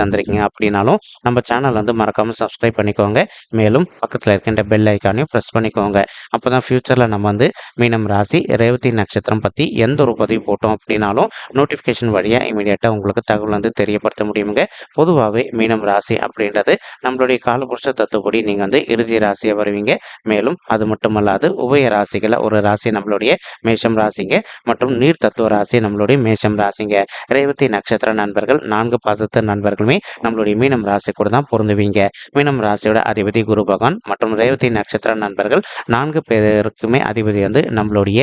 தந்திருக்கீங்க அப்படின்னாலும் நம்ம சேனல் வந்து மறக்காமல் சப்ஸ்கிரைப் பண்ணிக்கோங்க. மேலும் பக்கத்தில் இருக்கின்ற பெல் ஐக்கானையும் ப்ரெஸ் பண்ணிக்கோங்க. அப்போ தான் ஃப்யூச்சரில் நம்ம வந்து மீனம் ராசி ரேவதி நட்சத்திரம் பற்றி எந்த ஒரு பதிவு போட்டோம் அப்படின்னாலும் நோட்டிஃபிகேஷன் வழியாக இமீடியட்டாக உங்களுக்கு தகவல் வந்து தெரியப்படுத்த முடியுங்க பொதுவாகவே மீனம் ராசி அப்படின்றது நம்மளுடைய காலபுருஷ தத்துவப்படி நீங்கள் வந்து இறுதி ராசியாக வருவீங்க. மேலும் அது மட்டுமல்லாது உபய ராசிகளை ஒரு ராசி நம்மளுடைய மேஷம் ராசிங்க மற்றும் நீர் தத்துவ ராசி நம்மளுடைய மேஷம் ராசிங்க. ரேவதி நட்சத்திர நண்பர்கள் நான்கு பாதத்து நண்பர்களுமே நம்மளுடைய மீனம் ராசி கூட தான் பொருந்துவீங்க. மீனம் ராசியோட அதிபதி குரு பகவான் மற்றும் ரேவதி நட்சத்திர நண்பர்கள் நான்கு பேருக்குமே அதிபதி வந்து நம்மளுடைய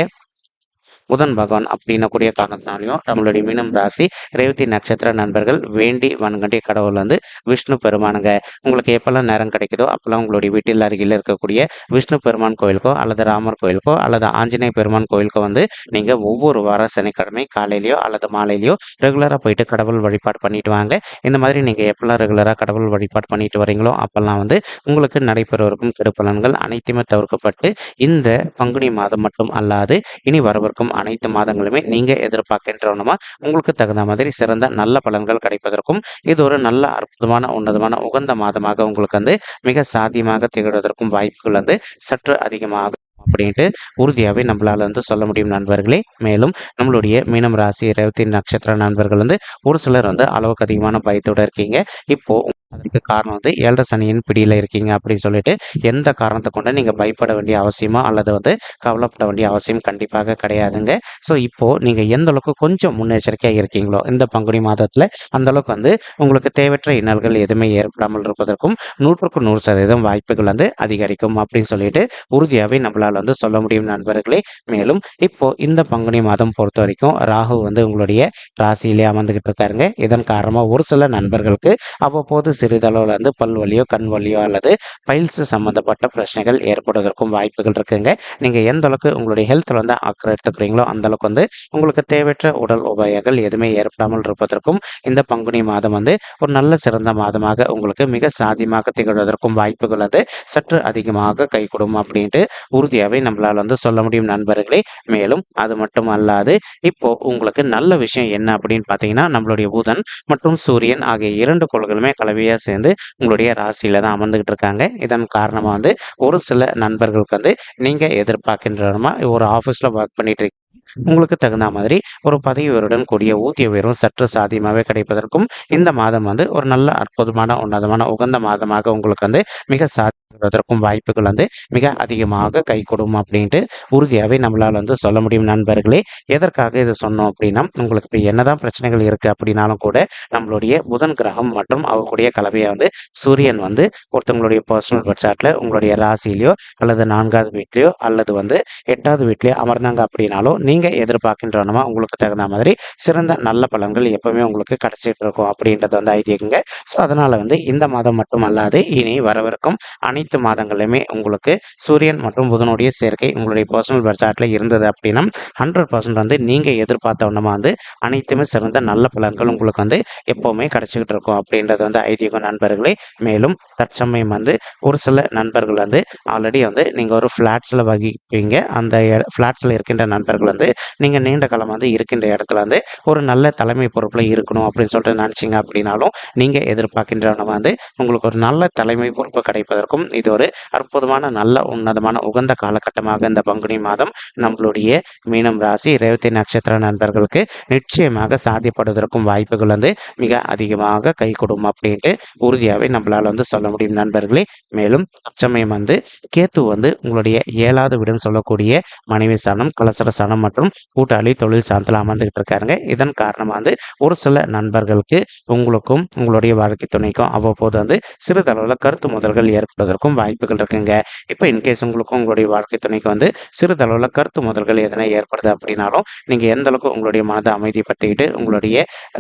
புதன் பகவான் அப்படின்னக்கூடிய காரணத்தினாலையும் நம்மளுடைய மீனம் ராசி ரேவதி நட்சத்திர நண்பர்கள் வேண்டி வன்கண்டி கடவுள் வந்து விஷ்ணு பெருமானுங்க. உங்களுக்கு எப்பெல்லாம் நேரம் கிடைக்குதோ அப்பெல்லாம் உங்களுடைய வீட்டில் அருகில் இருக்கக்கூடிய விஷ்ணு பெருமான் கோயிலுக்கோ அல்லது ராமர் கோயிலுக்கோ அல்லது ஆஞ்சநேய பெருமான் கோயிலுக்கோ வந்து நீங்கள் ஒவ்வொரு வார சனிக்கிழமை காலையிலையோ அல்லது மாலையிலையோ ரெகுலராக போயிட்டு கடவுள் வழிபாடு பண்ணிட்டு வாங்க. இந்த மாதிரி நீங்கள் எப்பெல்லாம் ரெகுலராக கடவுள் வழிபாடு பண்ணிட்டு வரீங்களோ அப்பெல்லாம் வந்து உங்களுக்கு நடைபெறவிருக்கும் கெடுப்பலன்கள் அனைத்துமே தவிர்க்கப்பட்டு இந்த பங்குனி மாதம் மட்டும் அல்லாது இனி வரவிருக்கும் அனைத்து மாதங்களுமே நீங்கள் எதிர்பார்க்கின்றவனுமா? உங்களுக்கு தகுந்த மாதிரி சிறந்த நல்ல பலன்கள் கிடைப்பதற்கும் இது ஒரு நல்ல அற்புதமான உன்னதமான உகந்த மாதமாக உங்களுக்கு வந்து மிக சாத்தியமாக திகழ்வதற்கும் வாய்ப்புகள் வந்து சற்று அதிகமாக அப்படின்ட்டு உறுதியாகவே நம்மளால் வந்து சொல்ல முடியும் நண்பர்களே. மேலும் நம்மளுடைய மீனம் ராசி ரேவதி நட்சத்திர நண்பர்கள் வந்து ஒரு சிலர் வந்து அளவுக்கு அதிகமான பயத்தோடு இருக்கீங்க. இப்போது அதற்கு காரணம் வந்து ஏழரை சனியின் பிடியில் இருக்கீங்க அப்படின்னு சொல்லிட்டு எந்த காரணத்தை கொண்டு நீங்கள் பயப்பட வேண்டிய அவசியமோ அல்லது வந்து கவலைப்பட வேண்டிய அவசியம் கண்டிப்பாக கிடையாதுங்க. ஸோ இப்போது நீங்கள் எந்த அளவுக்கு கொஞ்சம் முன்னெச்சரிக்கையாக இருக்கீங்களோ இந்த பங்குனி மாதத்தில் அந்த அளவுக்கு வந்து உங்களுக்கு தேவையற்ற இன்னல்கள் எதுவுமே ஏற்படாமல் இருப்பதற்கும் நூற்றுக்கு நூறு சதவீதம் வாய்ப்புகள் வந்து அதிகரிக்கும் அப்படின்னு சொல்லிட்டு உறுதியாகவே நம்மளால் வந்து சொல்ல முடியும் நண்பர்களே. மேலும் இப்போ இந்த பங்குனி மாதம் பொறுத்த வரைக்கும் ராகு வந்து உங்களுடைய ராசியிலே அமர்ந்துகிட்டு இருக்காருங்க. இதன் காரணமாக ஒரு சில நண்பர்களுக்கு அவ்வப்போது சிறிதளவில் வந்து பல் வலியோ கண் வலியோ அல்லது பைல்ஸ் சம்மந்தப்பட்ட பிரச்சனைகள் ஏற்படுவதற்கும் வாய்ப்புகள் இருக்குங்க. நீங்கள் எந்த அளவுக்கு உங்களுடைய ஹெல்த்தில் வந்து அக்கறை எடுத்துக்கிறீங்களோ அந்த அளவுக்கு வந்து உங்களுக்கு தேவையற்ற உடல் உபாயங்கள் எதுவுமே ஏற்படாமல் இருப்பதற்கும் இந்த பங்குனி மாதம் வந்து ஒரு நல்ல சிறந்த மாதமாக உங்களுக்கு மிக சாதியமாக திகழ்வதற்கும் வாய்ப்புகள் வந்து சற்று அதிகமாக கை கொடுக்கும் அப்படின்ட்டு உறுதியாகவே நம்மளால் வந்து சொல்ல முடியும் நண்பர்களே. மேலும் அது மட்டும் அல்லாது இப்போ உங்களுக்கு நல்ல விஷயம் என்ன அப்படின்னு பார்த்தீங்கன்னா நம்மளுடைய புதன் மற்றும் சூரியன் ஆகிய இரண்டு கோள்களுமே கலவையாக சேர்ந்து உங்களுடைய ராசியில தான் அமர்ந்துகிட்டு இருக்காங்க. இதன் காரணமாக வந்து ஒரு சில நண்பர்களுக்கு வந்து நீங்கள் எதிர்பார்க்கின்றமா ஒரு ஆஃபீஸில் ஒர்க் பண்ணிட்டு இருக்கீங்க உங்களுக்கு தகுந்த மாதிரி ஒரு பதவி உயருடன் கூடிய ஊதிய உயர்வும் சற்று சாதியமாகவே கிடைப்பதற்கும் இந்த மாதம் வந்து ஒரு நல்ல அற்புதமான உன்னதமான உகந்த மாதமாக உங்களுக்கு வந்து மிக சா வருவதற்கும் வாய்ப்புகள் வந்து மிக அதிகமாக கை கொடுக்கும் அப்படின்ட்டு உறுதியாகவே நம்மளால் வந்து சொல்ல முடியும் நண்பர்களே. எதற்காக இதை சொன்னோம் அப்படின்னா உங்களுக்கு இப்போ என்னதான் பிரச்சனைகள் இருக்குது அப்படின்னாலும் கூட நம்மளுடைய புதன் கிரகம் மற்றும் அவர்களுடைய கலவையை வந்து சூரியன் வந்து ஒருத்தவங்களுடைய பர்சனல் பட்சாட்டில் உங்களுடைய ராசியிலையோ அல்லது நான்காவது வீட்லையோ அல்லது வந்து எட்டாவது வீட்லையோ அமர்ந்தாங்க அப்படின்னாலும் நீங்கள் எதிர்பார்க்கின்றனமா உங்களுக்கு தகுந்த மாதிரி சிறந்த நல்ல பலன்கள் எப்பவுமே உங்களுக்கு கிடைச்சிட்டு இருக்கும் அப்படின்றது வந்து ஐதீகங்க. ஸோ அதனால் வந்து இந்த மாதம் மட்டும் அல்லாது இனி வரவிருக்கும் அனைத்து அனைத்து மாதங்களிலுமே உங்களுக்கு சூரியன் மற்றும் புதனுடைய சேர்க்கை உங்களுடைய பர்சனல் பட்ஜெட்டில் இருந்தது அப்படின்னா ஹண்ட்ரட் பர்சன்ட் வந்து நீங்கள் எதிர்பார்த்த ஒன்றமா வந்து அனைத்துமே சிறந்த நல்ல பலன்கள் உங்களுக்கு வந்து எப்போவுமே கிடச்சிக்கிட்டு இருக்கும். அப்படின்றது வந்து ஐதீகம் நண்பர்களே. மேலும் தற்சமயம் வந்து ஒரு சில நண்பர்கள் வந்து ஆல்ரெடி வந்து நீங்கள் ஒரு ஃப்ளாட்ஸில் வகிப்பீங்க. அந்த ஃப்ளாட்ஸில் இருக்கின்ற நண்பர்கள் வந்து நீங்கள் நீண்ட காலம் வந்து இருக்கின்ற இடத்துல வந்து ஒரு நல்ல தலைமை பொறுப்பில் இருக்கணும் அப்படின்னு சொல்லிட்டு நினச்சிங்க அப்படின்னாலும் நீங்கள் எதிர்பார்க்கின்றவங்க வந்து உங்களுக்கு ஒரு நல்ல தலைமை பொறுப்பு கிடைப்பதற்கும் இது ஒரு அற்புதமான நல்ல உன்னதமான உகந்த காலகட்டமாக இந்த பங்குனி மாதம் நம்மளுடைய மீனம் ராசி ரேவதி நட்சத்திர நண்பர்களுக்கு நிச்சயமாக சாத்தியப்படுவதற்கும் வாய்ப்புகள் வந்து மிக அதிகமாக கை கொடுக்கும் அப்படின்ட்டு உறுதியாகவே நம்மளால் வந்து சொல்ல முடியும் நண்பர்களே. மேலும் அச்சமயம் வந்து கேத்து வந்து உங்களுடைய ஏழாவது வீடுன்னு சொல்லக்கூடிய மனைவி சாணம் கலசர சாணம் மற்றும் கூட்டாளி தொழில் சாணத்தில் அமர்ந்துகிட்டு இருக்காருங்க. இதன் காரணமாக வந்து ஒரு சில நண்பர்களுக்கு உங்களுக்கும் உங்களுடைய வாழ்க்கை துணைக்கும் அவ்வப்போது வந்து சிறிதளவில் கருத்து முதல்கள் ஏற்படுவதற்கு ஏற்படுவதற்கும் வாய்ப்புகள் இருக்குங்க. இப்போ இன்கேஸ் உங்களுக்கும் உங்களுடைய வாழ்க்கை துணைக்கு வந்து சிறிதளவில் கருத்து முதல்கள் எதனா ஏற்படுது அப்படின்னாலும் நீங்கள் எந்த அளவுக்கு உங்களுடைய மனதை அமைதிப்படுத்திக்கிட்டு உங்களுடைய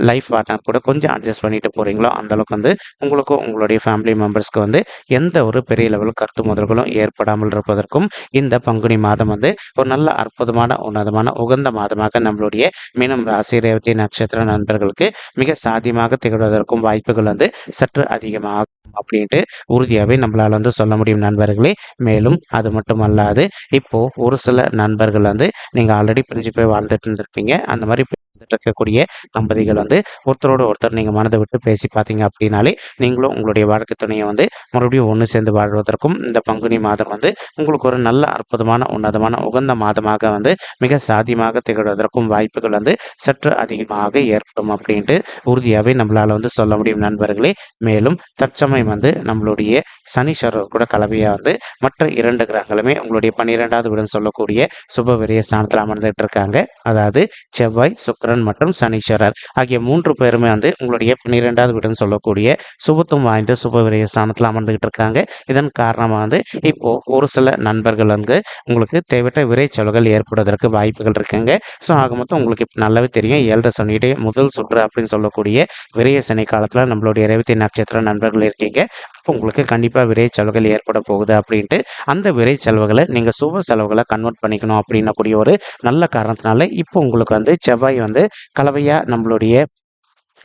லைஃப் பார்ட்னர் கூட கொஞ்சம் அட்ஜஸ்ட் பண்ணிட்டு போகிறீங்களோ அந்த அளவுக்கு வந்து உங்களுக்கும் உங்களுடைய ஃபேமிலி மெம்பர்ஸ்க்கு வந்து எந்த ஒரு பெரிய லெவல் கருத்து முதல்களும் ஏற்படாமல் இருப்பதற்கும் இந்த பங்குனி மாதம் வந்து ஒரு நல்ல அற்புதமான உன்னதமான உகந்த மாதமாக நம்மளுடைய மீனம் ராசி ரேவதி நட்சத்திர நண்பர்களுக்கு மிக சாத்தியமாக திகழ்வதற்கும் வாய்ப்புகள் வந்து சற்று அதிகமாகும் அப்படின்ட்டு உறுதியாகவே நம்மளால் வந்து சொல்ல முடியும் நண்பர்களே. மேலும் அது மட்டும் அல்லாது இப்போ ஒரு சில நண்பர்கள் வந்து நீங்கள் ஆல்ரெடி பிரிஞ்சு போய் வாழ்ந்துட்டு இருந்திருப்பீங்க. அந்த மாதிரி இருக்கக்கூடிய தம்பதிகள் வந்து ஒருத்தரோட ஒருத்தர் நீங்கள் மனதை விட்டு பேசி பார்த்தீங்க அப்படின்னாலே நீங்களும் உங்களுடைய வாழ்க்கை துணையை வந்து மறுபடியும் ஒன்று சேர்ந்து வாழ்வதற்கும் இந்த பங்குனி மாதம் வந்து உங்களுக்கு ஒரு நல்ல அற்புதமான உன்னதமான உகந்த மாதமாக வந்து மிக சாதியமாக திகழ்வதற்கும் வாய்ப்புகள் வந்து சற்று அதிகமாக ஏற்படும் அப்படின்ட்டு உறுதியாகவே நம்மளால் வந்து சொல்ல முடியும் நண்பர்களே. மேலும் தற்சமயம் வந்து நம்மளுடைய சனீஸ்வரர் கூட கலவையாக வந்து மற்ற இரண்டு கிரகங்களுமே உங்களுடைய பன்னிரெண்டாவது வீடுன்னு சொல்லக்கூடிய சுப விரிய ஸ்தானத்தில் அமர்ந்துட்டு இருக்காங்க. அதாவது செவ்வாய் சுக்கரன் மற்றும் சனீஸ்வரர். ஆகிய மூன்று பேருமே வந்து உங்களுடைய பன்னிரெண்டாவது வீடுன்னு சொல்லக்கூடிய சுபத்துவம் வாய்ந்த சுப விரைய ஸ்தானத்தில் அமர்ந்துகிட்டு இருக்காங்க. இதன் காரணமாக வந்து இப்போ ஒரு சில நண்பர்கள் வந்து உங்களுக்கு தேவையற்ற விரை செலவுகள் ஏற்படுவதற்கு வாய்ப்புகள் இருக்குங்க. ஸோ ஆக மொத்தம் உங்களுக்கு இப்போ நல்லாவே தெரியும். ஏழரை சனியுடைய முதல் சுற்று அப்படின்னு சொல்லக்கூடிய விரைய சனி காலத்தில் நம்மளுடைய ரேவதி நட்சத்திர நண்பர்கள் இருக்கீங்க. உங்களுக்கு கண்டிப்பாக விரை செலவுகள் ஏற்பட போகுது அப்படின்ட்டு அந்த விரை செலவுகளை நீங்கள் சுப செலவுகளை கன்வெர்ட் பண்ணிக்கணும் அப்படின்னக்கூடிய ஒரு நல்ல காரணத்தினால இப்போ உங்களுக்கு வந்து செவ்வாய் வந்து கலவையாக நம்மளுடைய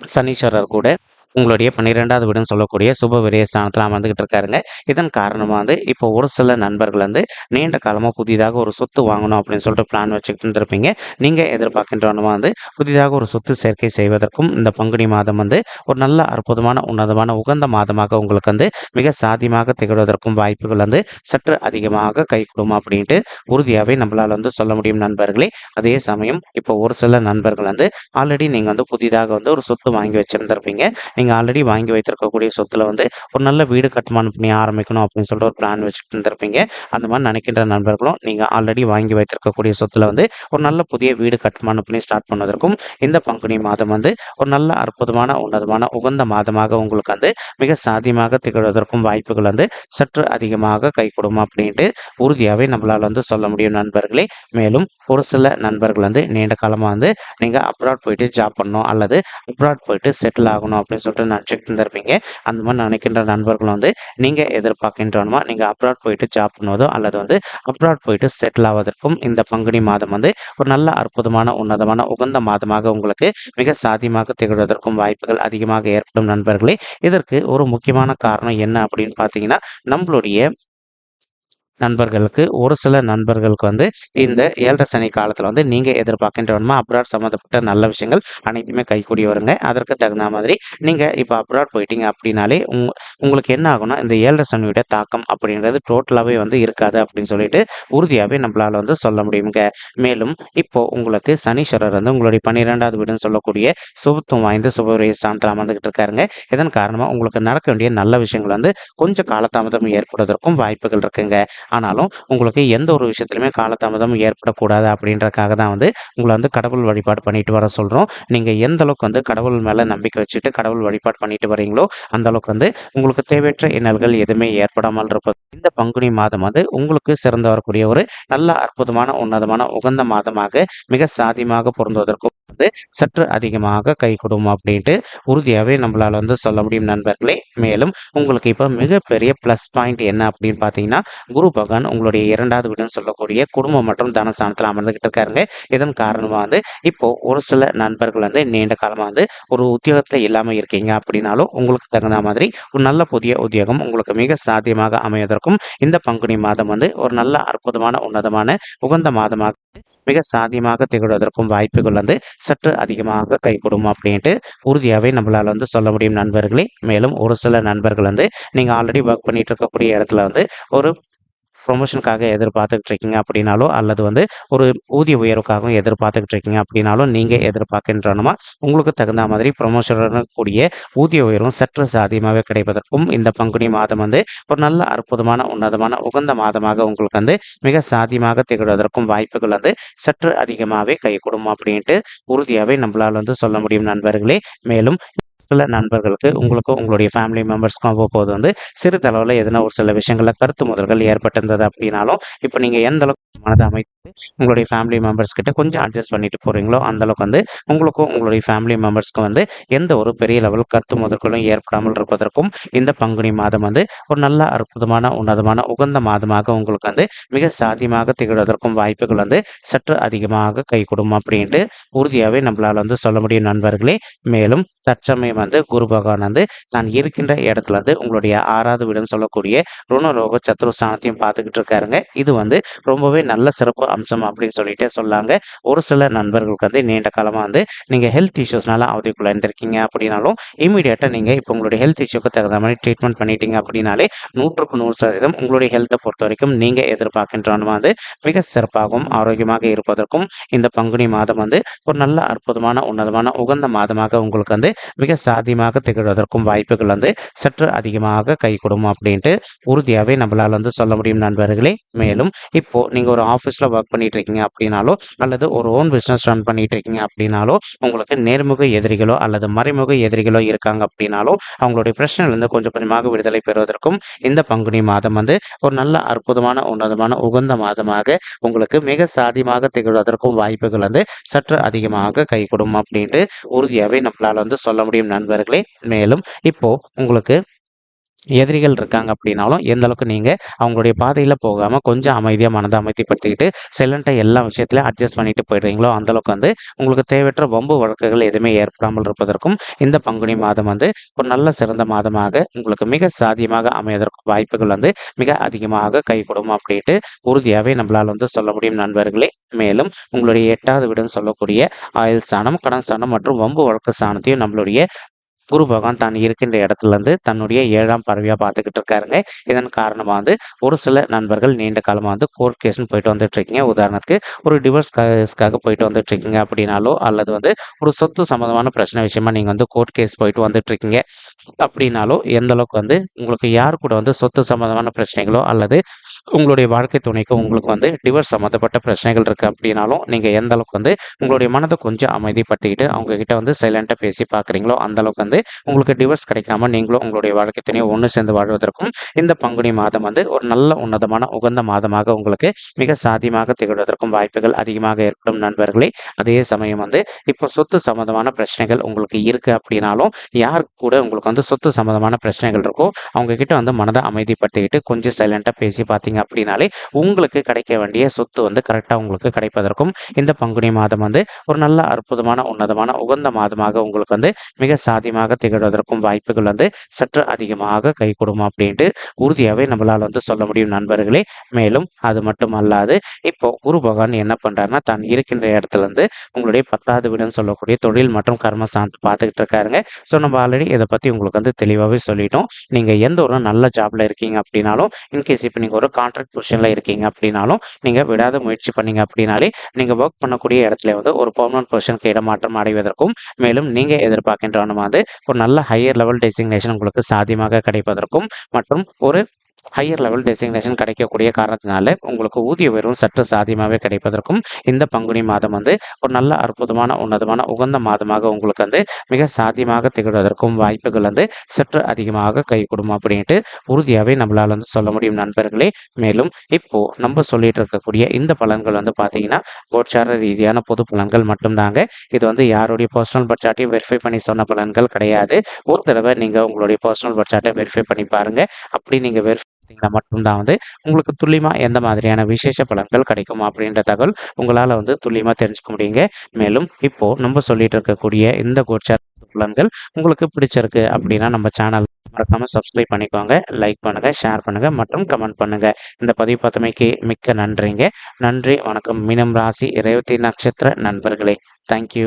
சனீஸ்வரர் கூட உங்களுடைய பன்னிரெண்டாவது வீடுன்னு சொல்லக்கூடிய சுப விரய ஸ்தானத்தில் அமர்ந்துகிட்டு இருக்காருங்க. இதன் காரணமாக வந்து இப்போ ஒரு சில நண்பர்கள் வந்து நீண்ட காலமாக புதிதாக ஒரு சொத்து வாங்கணும் அப்படின்னு சொல்லிட்டு பிளான் வச்சுக்கிட்டு இருந்திருப்பீங்க. நீங்கள் எதிர்பார்க்கின்றவனுமா வந்து புதிதாக ஒரு சொத்து சேர்க்கை செய்வதற்கும் இந்த பங்குனி மாதம் வந்து ஒரு நல்ல அற்புதமான உன்னதமான உகந்த மாதமாக உங்களுக்கு வந்து மிக சாத்தியமாக திகழ்வதற்கும் வாய்ப்புகள் வந்து சற்று அதிகமாக கைகூடும் அப்படின்ட்டு உறுதியாகவே நம்மளால் வந்து சொல்ல முடியும் நண்பர்களே. அதே சமயம் இப்போ ஒரு சில நண்பர்கள் வந்து ஆல்ரெடி நீங்கள் வந்து புதிதாக வந்து ஒரு சொத்து வாங்கி வச்சுருந்துருப்பீங்க. நீங்கள் ஆல்ரெடி வாங்கி வைத்திருக்கக்கூடிய சொத்துல வந்து ஒரு நல்ல வீடு கட்டுமானம் பண்ணி ஆரம்பிக்கணும் அப்படின்னு சொல்லிட்டு ஒரு பிளான் வச்சுட்டு இருந்திருப்பீங்க. அந்த மாதிரி நினைக்கின்ற நண்பர்களும் நீங்கள் ஆல்ரெடி வாங்கி வைத்திருக்கக்கூடிய சொத்துல வந்து ஒரு நல்ல புதிய வீடு கட்டுமானம் பண்ணி ஸ்டார்ட் பண்ணுவதற்கும் இந்த பங்குனி மாதம் வந்து ஒரு நல்ல அற்புதமான உன்னதமான உகந்த மாதமாக உங்களுக்கு வந்து மிக சாத்தியமாக திகழ்வதற்கும் வாய்ப்புகள் வந்து சற்று அதிகமாக கைகூடும் அப்படின்ட்டு உறுதியாகவே நம்மளால் வந்து சொல்ல முடியும் நண்பர்களே. மேலும் ஒரு சில நண்பர்கள் வந்து நீண்ட காலமாக வந்து நீங்கள் அப்ராட் போயிட்டு ஜாப் பண்ணணும் அல்லது அப்ராட் போயிட்டு செட்டில் ஆகணும் அப்படின்னு சொல்லிட்டு நினச்சிட்டு இருந்திருப்பீங்க அந்த மாதிரி நினைக்கின்ற நண்பர்கள் வந்து நீங்கள் எதிர்பார்க்கின்றனுமா நீங்கள் அப்ராட் போயிட்டு ஜாப் பண்ணுவதோ அல்லது வந்து அப்ராட் போயிட்டு செட்டில் ஆவதற்கும் இந்த பங்குனி மாதம் வந்து ஒரு நல்ல அற்புதமான உன்னதமான உகந்த மாதமாக உங்களுக்கு மிக சாதியமாக திகழ்வதற்கும் வாய்ப்புகள் அதிகமாக ஏற்படும் நண்பர்களே. இதற்கு ஒரு முக்கியமான காரணம் என்ன அப்படின்னு பார்த்தீங்கன்னா நம்மளுடைய நண்பர்களுக்கு ஒரு சில நண்பர்களுக்கு வந்து இந்த ஏழரை சனி காலத்தில் வந்து நீங்கள் எதிர்பார்க்கின்றவனுமா அப்ராட் சம்மந்தப்பட்ட நல்ல விஷயங்கள் அனைத்துமே கைகூடி வருங்க. அதற்கு தகுந்த மாதிரி நீங்கள் இப்போ அப்ராட் போயிட்டீங்க அப்படின்னாலே உங் உங்களுக்கு என்ன ஆகும்னா இந்த ஏழரை சனியுடைய தாக்கம் அப்படின்றது டோட்டலாகவே வந்து இருக்காது அப்படின்னு சொல்லிட்டு உறுதியாகவே நம்மளால் வந்து சொல்ல முடியுங்க. மேலும் இப்போ உங்களுக்கு சனீஸ்வரர் வந்து உங்களுடைய பன்னிரெண்டாவது வீடுன்னு சொல்லக்கூடிய சுபத்துவம் வாய்ந்த சுபரிய ஸ்தானத்தில் அமர்ந்துகிட்டு இருக்காருங்க. இதன் காரணமாக உங்களுக்கு நடக்க வேண்டிய நல்ல விஷயங்கள் வந்து கொஞ்சம் காலதாமதம் ஏற்படுவதற்கும் வாய்ப்புகள் இருக்குங்க. ஆனாலும் உங்களுக்கு எந்த ஒரு விஷயத்துலையுமே காலதாமதம் ஏற்படக்கூடாது அப்படின்றதுக்காக தான் வந்து உங்களை வந்து கடவுள் வழிபாடு பண்ணிட்டு வர சொல்கிறோம் நீங்கள் எந்த அளவுக்கு வந்து கடவுள் மேலே நம்பிக்கை வச்சுட்டு கடவுள் வழிபாடு பண்ணிட்டு வரீங்களோ அந்த அளவுக்கு வந்து உங்களுக்கு தேவையற்ற இன்னல்கள் எதுவுமே ஏற்படாமல் இருப்பது. இந்த பங்குனி மாதம் வந்து உங்களுக்கு சிறந்து வரக்கூடிய ஒரு நல்ல அற்புதமான உன்னதமான உகந்த மாதமாக மிக சாதியமாக பொருந்துவதற்கும் வந்து சற்று அதிகமாக கை கொடுக்கும் அப்படின்ட்டு உறுதியாகவே நம்மளால் வந்து சொல்ல முடியும் நண்பர்களே. மேலும் உங்களுக்கு இப்போ மிகப்பெரிய ப்ளஸ் பாயிண்ட் என்ன அப்படின்னு பார்த்தீங்கன்னா குரு பகவான் உங்களுடைய இரண்டாவது வீடுன்னு சொல்லக்கூடிய குடும்பம் மற்றும் தனஸ்தானத்தில் அமர்ந்துகிட்டு இருக்காருங்க. இதன் காரணமாக வந்து இப்போ ஒரு சில நண்பர்கள் வந்து நீண்ட காலமாக வந்து ஒரு உத்தியோகத்தில் இல்லாமல் இருக்கீங்க அப்படின்னாலும் உங்களுக்கு தகுந்த மாதிரி ஒரு நல்ல புதிய உத்தியோகம் உங்களுக்கு மிக சாத்தியமாக அமைவதற்கும் இந்த பங்குனி மாதம் வந்து ஒரு நல்ல அற்புதமான உன்னதமான உகந்த மாதமாக மிக சாத்தியமாக திகழ்வதற்கும் வாய்ப்புகள் வந்து சற்று அதிகமாக கைகூடும் அப்படின்ட்டு உறுதியாகவே நம்மளால் வந்து சொல்ல முடியும் நண்பர்களே. மேலும் ஒரு சில நண்பர்கள் வந்து நீங்கள் ஆல்ரெடி ஒர்க் பண்ணிட்டு இருக்கக்கூடிய இடத்துல வந்து ஒரு ப்ரொமோஷனுக்காக எதிர்பார்த்துக்கிட்டு இருக்கீங்க அப்படின்னாலோ அல்லது வந்து ஒரு ஊதிய உயர்வுக்காகவும் எதிர்பார்த்துக்கிட்டு இருக்கீங்க அப்படின்னாலும் நீங்கள் எதிர்பார்க்கின்றனமா உங்களுக்கு தகுந்த மாதிரி ப்ரொமோஷனுடன் கூடிய ஊதிய உயர்வும் சற்று சாதியமாகவே கிடைப்பதற்கும் இந்த பங்குனி மாதம் வந்து ஒரு நல்ல அற்புதமான உன்னதமான உகந்த மாதமாக உங்களுக்கு வந்து மிக சாதியமாக திகழ்வதற்கும் வாய்ப்புகள் வந்து சற்று அதிகமாகவே கைகூடும் அப்படின்ட்டு உறுதியாகவே நம்மளால் வந்து சொல்ல முடியும் நண்பர்களே. மேலும் சில நண்பர்களுக்கு உங்களுக்கும் உங்களுடைய ஃபேமிலி மெம்பர்ஸ்க்கும் அவ்வப்போது வந்து சிறிதளவில் எதனா ஒரு சில விஷயங்களில் கருத்து முதல்கள் ஏற்பட்டிருந்தது அப்படின்னாலும் இப்போ நீங்கள் எந்த அளவுக்கு மனதை அமைத்து உங்களுடைய ஃபேமிலி மெம்பர்ஸ் கிட்ட கொஞ்சம் அட்ஜஸ்ட் பண்ணிட்டு போகிறீங்களோ அந்த அளவுக்கு வந்து உங்களுக்கும் உங்களுடைய ஃபேமிலி மெம்பர்ஸ்க்கும் வந்து எந்த ஒரு பெரிய லெவல் கருத்து முதல்களும் ஏற்படாமல் இருப்பதற்கும் இந்த பங்குனி மாதம் வந்து ஒரு நல்ல அற்புதமான உன்னதமான உகந்த மாதமாக உங்களுக்கு வந்து மிக சாத்தியமாக திகழ்வதற்கும் வாய்ப்புகள் வந்து சற்று அதிகமாக கை கொடுக்கும் அப்படின்ட்டு உறுதியாகவே நம்மளால் வந்து சொல்ல முடியும் நண்பர்களே. மேலும் தற்சமயம் வந்து குரு பகவான் வந்து தான் இருக்கின்ற இடத்துல வந்து உங்களுடைய ஆறாவது வீடுன்னு சொல்லக்கூடிய ருணரோக சத்ருஸ்தானத்தையும் பார்த்துக்கிட்டு இருக்காருங்க. இது வந்து ரொம்பவே நல்ல சிறப்பு அம்சம் அப்படின்னு சொல்லிட்டே சொல்லாங்க. ஒரு சில நண்பர்களுக்கு வந்து நீண்ட காலமாக வந்து நீங்கள் ஹெல்த் இஷ்யூஸ்னால அவதிக்குள்ள இருந்திருக்கீங்க அப்படின்னாலும் இமீடியட்டாக நீங்கள் இப்போ உங்களுடைய ஹெல்த் இஷ்யூக்கு தகுந்த மாதிரி ட்ரீட்மெண்ட் பண்ணிட்டீங்க அப்படின்னாலே நூற்றுக்கு நூறு சதவீதம் உங்களுடைய ஹெல்த்தை பொறுத்த வரைக்கும் நீங்கள் எதிர்பார்க்கின்ற வந்து மிக சிறப்பாகவும் ஆரோக்கியமாக இருப்பதற்கும் இந்த பங்குனி மாதம் வந்து ஒரு நல்ல அற்புதமான உன்னதமான உகந்த மாதமாக உங்களுக்கு வந்து மிக சாத்தியமாக திகழ்வதற்கும் வாய்ப்புகள் வந்து சற்று அதிகமாக கை அப்படின்ட்டு உறுதியாகவே நம்மளால் வந்து சொல்ல முடியும் நண்பர்களே. மேலும் இப்போ நீங்கள் ஒரு ஆஃபீஸில் ஒர்க் பண்ணிட்டு இருக்கீங்க அப்படின்னாலோ அல்லது ஒரு ஓன் பிஸ்னஸ் ரன் பண்ணிட்டு இருக்கீங்க அப்படின்னாலோ உங்களுக்கு நேர்முக எதிரிகளோ அல்லது மறைமுக எதிரிகளோ இருக்காங்க அப்படின்னாலோ அவங்களுடைய பிரச்சனையிலிருந்து கொஞ்சம் கொஞ்சமாக விடுதலை பெறுவதற்கும் இந்த பங்குனி மாதம் வந்து ஒரு நல்ல அற்புதமான உன்னதமான உகந்த மாதமாக உங்களுக்கு மிக சாதியமாக திகழ்வதற்கும் வாய்ப்புகள் வந்து சற்று அதிகமாக கை கொடுக்கும் அப்படின்ட்டு உறுதியாகவே நம்மளால் வந்து சொல்ல முடியும் நண்பர்களே. மேலும் இப்போ உங்களுக்கு எதிரிகள் இருக்காங்க அப்படின்னாலும் எந்த அளவுக்கு நீங்கள் அவங்களுடைய பாதையில் போகாமல் கொஞ்சம் அமைதியாக மனதை அமைதிப்படுத்திக்கிட்டு செல்லண்ட்டை எல்லா விஷயத்துலையும் அட்ஜஸ்ட் பண்ணிட்டு போயிடுறீங்களோ அந்தளவுக்கு வந்து உங்களுக்கு தேவையற்ற வம்பு வழக்குகள் எதுவுமே ஏற்படாமல் இருப்பதற்கும் இந்த பங்குனி மாதம் வந்து ஒரு நல்ல சிறந்த மாதமாக உங்களுக்கு மிக சாதியமாக அமைவதற்கும் வாய்ப்புகள் வந்து மிக அதிகமாக கைகூடும் அப்படின்ட்டு உறுதியாகவே நம்மளால் வந்து சொல்ல முடியும் நண்பர்களே. மேலும் உங்களுடைய எட்டாவது வீடுன்னு சொல்லக்கூடிய ஆயுள் ஸ்தானம் கடன் ஸ்தானம் மற்றும் வம்பு வழக்கு ஸ்தானத்தையும் நம்மளுடைய குரு பகவான் தான் இருக்கின்ற இடத்துல இருந்து தன்னுடைய ஏழாம் பறவையாக பார்த்துக்கிட்டு இருக்காருங்க. இதன் காரணமாக வந்து ஒரு சில நண்பர்கள் நீண்ட காலமாக வந்து கோர்ட் கேஸ்னு போயிட்டு வந்துட்டு இருக்கீங்க. உதாரணத்துக்கு ஒரு டிவோர்ஸ் கேஸ்க்காக போயிட்டு வந்துட்டு இருக்கீங்க அப்படின்னாலோ அல்லது வந்து ஒரு சொத்து சம்மந்தமான பிரச்சனை விஷயமா நீங்கள் வந்து கோர்ட் கேஸ் போயிட்டு வந்துட்டு இருக்கீங்க அப்படின்னாலோ எந்த அளவுக்கு வந்து உங்களுக்கு யார் கூட வந்து சொத்து சம்மந்தமான பிரச்சனைகளோ அல்லது உங்களுடைய வாழ்க்கை துணைக்கு உங்களுக்கு வந்து டிவோர்ஸ் சம்மந்தப்பட்ட பிரச்சனைகள் இருக்குது அப்படின்னாலும் நீங்கள் எந்த அளவுக்கு வந்து உங்களுடைய மனதை கொஞ்சம் அமைதிப்படுத்திக்கிட்டு அவங்க கிட்ட வந்து சைலண்ட்டாக பேசி பார்க்குறீங்களோ அந்த அளவுக்கு வந்து உங்களுக்கு டிவோர்ஸ் கிடைக்காம நீங்களும் உங்களுடைய வாழ்க்கை துணையை ஒன்று சேர்ந்து வாழ்வதற்கும் இந்த பங்குனி மாதம் வந்து ஒரு நல்ல உன்னதமான உகந்த மாதமாக உங்களுக்கு மிக சாத்தியமாக திகழ்வதற்கும் வாய்ப்புகள் அதிகமாக ஏற்படும் நண்பர்களே. அதே சமயம் வந்து இப்போ சொத்து சம்மந்தமான பிரச்சனைகள் உங்களுக்கு இருக்குது அப்படின்னாலும் யார் கூட உங்களுக்கு வந்து சொத்து சம்மந்தமான பிரச்சனைகள் இருக்கோ அவங்க கிட்ட வந்து மனதை அமைதிப்படுத்திக்கிட்டு கொஞ்சம் சைலண்ட்டாக பேசி பார்த்தீங்க அப்படின்னாலே உங்களுக்கு கிடைக்க வேண்டிய சொத்து வந்து கரெக்டாக உங்களுக்கு கிடைப்பதற்கும் இந்த பங்குனி மாதம் வந்து ஒரு நல்ல அற்புதமான உன்னதமான உகந்த மாதமாக உங்களுக்கு வந்து மிக சாதியமாக திகழ்வதற்கும் வாய்ப்புகள் வந்து சற்று அதிகமாக கை கொடுமா அப்படின்ட்டு உறுதியாகவே நம்மளால் வந்து சொல்ல முடியும் நண்பர்களே. மேலும் அது மட்டும் அல்லாது இப்போ குரு பகவான் என்ன பண்றாருன்னா தான் இருக்கின்ற இடத்துல இருந்து உங்களுடைய பத்தாவது வீடுன்னு சொல்லக்கூடிய தொழில் மற்றும் கர்ம சார்ந்து பார்த்துக்கிட்டு இருக்காருங்க. ஸோ நம்ம ஆல்ரெடி இதை பற்றி உங்களுக்கு வந்து தெளிவாகவே சொல்லிட்டோம். நீங்கள் எந்த ஒரு நல்ல ஜாப்ல இருக்கீங்க அப்படின்னாலும் இன்கேஸ் இப்போ நீங்கள் ஒரு கான்ட்ராக்ட் பொசிஷனில் இருக்கீங்க அப்படின்னாலும் நீங்கள் விடாத முயற்சி பண்ணீங்க அப்படின்னாலே நீங்கள் ஒர்க் பண்ணக்கூடிய இடத்துல வந்து ஒரு பர்மனன்ட் பொசிஷனுக்கு இடமாற்றம் அடைவதற்கும் மேலும் நீங்கள் எதிர்பார்க்கின்றவனும் வந்து ஒரு நல்ல ஹையர் லெவல் டெசிக்னேஷன் உங்களுக்கு சாத்தியமாக கிடைப்பதற்கும் மற்றும் ஒரு ஹையர் லெவல் டெசிக்னேஷன் கிடைக்கக்கூடிய காரணத்தினால உங்களுக்கு ஊதிய உயர்வும் சற்று சாதியமாகவே கிடைப்பதற்கும் இந்த பங்குனி மாதம் வந்து ஒரு நல்ல அற்புதமான உன்னதமான உகந்த மாதமாக உங்களுக்கு வந்து மிக சாத்தியமாக திகழ்வதற்கும் வாய்ப்புகள் வந்து சற்று அதிகமாக கைகூடும் அப்படின்ட்டு உறுதியாகவே நம்மளால் வந்து சொல்ல முடியும் நண்பர்களே. மேலும் இப்போ நம்ம சொல்லிட்டு இருக்கக்கூடிய இந்த பலன்கள் வந்து பார்த்தீங்கன்னா கோட்சார ரீதியான பொது பலன்கள் மட்டும்தாங்க. இது வந்து யாருடைய பர்சனல் பட்சாட்டையும் வெரிஃபை பண்ணி சொன்ன பலன்கள் கிடையாது. ஒரு தடவை நீங்கள் உங்களுடைய பர்சனல் பட்சாட்டை வெரிஃபை பண்ணி பாருங்க. அப்படி நீங்கள் வெரிஃபை பார்த்தீங்கன்னா மட்டும்தான் வந்து உங்களுக்கு துல்லியமாக எந்த மாதிரியான விசேஷ பலன்கள் கிடைக்கும் அப்படின்ற தகவல் உங்களால் வந்து துல்லியமாக தெரிஞ்சுக்க முடியுங்க. மேலும் இப்போ நம்ம சொல்லிட்டு இருக்கக்கூடிய இந்த கோச்சார பலன்கள் உங்களுக்கு பிடிச்சிருக்கு அப்படின்னா நம்ம சேனல் மறக்காம சப்ஸ்கிரைப் பண்ணிக்கோங்க லைக் பண்ணுங்க ஷேர் பண்ணுங்க மற்றும் கமெண்ட் பண்ணுங்க. இந்த பதிவு பார்த்தமைக்கு மிக்க நன்றிங்க. நன்றி வணக்கம். மீனம் ராசி இருபத்தி நட்சத்திர நண்பர்களே. தேங்க்யூ